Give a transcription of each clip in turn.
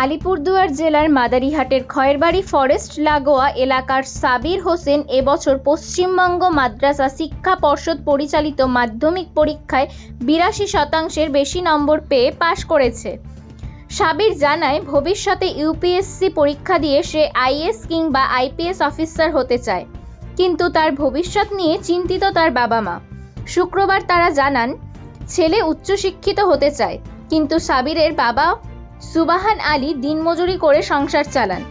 আলিপুরদুয়ার জেলার মাদারিহাটের খয়েরবাড়ি ফরেস্ট লাগোয়া এলাকার সাবির হোসেন এবছর পশ্চিমবঙ্গ মাদ্রাসা শিক্ষা পর্ষদ পরিচালিত মাধ্যমিক পরীক্ষায় বিরাশি শতাংশের বেশি নম্বর পেয়ে পাশ করেছে। সাবির জানায়, ভবিষ্যতে ইউপিএসসি পরীক্ষা দিয়ে সে আইএস কিংবা আইপিএস অফিসার হতে চায়, কিন্তু তার ভবিষ্যৎ নিয়ে চিন্তিত তার বাবা মা শুক্রবার তারা জানান, ছেলে উচ্চশিক্ষিত হতে চায়, কিন্তু সাবিরের বাবা সুবাহান আলী দিনমজুরি করে সংসার চালান।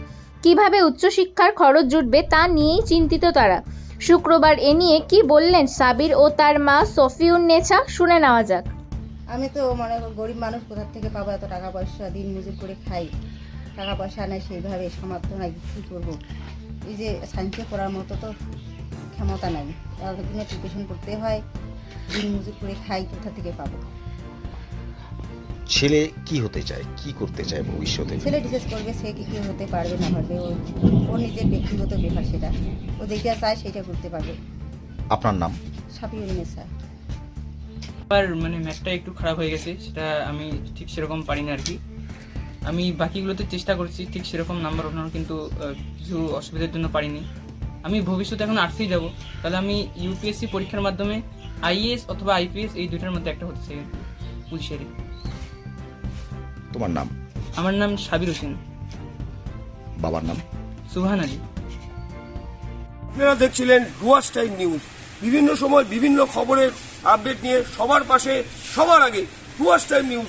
কীভাবে উচ্চশিক্ষার খরচ জুটবে তা নিয়েই চিন্তিত তারা। শুক্রবার এ নিয়ে কি বললেন সাবির ও তার মা সফিউন নেছা শুনে নেওয়া যাক। আমি তো মনে গরিব মানুষ কোথার থেকে পাবো এত টাকা পয়সা দিন মজুর করে খাই। টাকা পয়সা নেই সেইভাবে সামর্থ্য নাই কী করব? এই যে সায়েন্সে করার মতো তো ক্ষমতা নাই। তার জন্য প্রিপারেশন করতে হয় দিন মজুর করে খাই, কোথা থেকে পাবো? ছেলে কি হতে চায়? কি করতে চায় ভবিষ্যতে? ছেলে ডিসাইড করবে সে কি কি হতে পারবে না পারবে ও ওর নিজের ব্যক্তিগত ব্যাপার সেটা। ও যেটা চায় সেটা করতে পারবে। আপনার নাম? সাপিও নেশা আর মানে ম্যাথটা একটু খারাপ হয়ে গেছে সেটা আমি ঠিক সেরকম পারি না আর কি। আমি বাকিগুলোতে চেষ্টা করছি ঠিক সেরকম নাম্বার ওঠানোর কিন্তু কিছু অসুবিধার জন্য পারিনি। আমি ভবিষ্যতে এখন আর্টসেই যাব তাহলে আমি ইউপিএসসি পরীক্ষার মাধ্যমে আইএএস অথবা আইপিএস এই দুইটার মধ্যে একটা হচ্ছে চাই পুলিশেরই। তোমার নাম? আমার নাম সাবির হোসেন। বাবার নাম? সুহান আলী। আপনারা দেখছিলেন ডুয়ার্স টাইম নিউজ। বিভিন্ন সময় বিভিন্ন খবরের আপডেট নিয়ে সবার পাশে সবার আগে ডুয়ার্স টাইম নিউজ।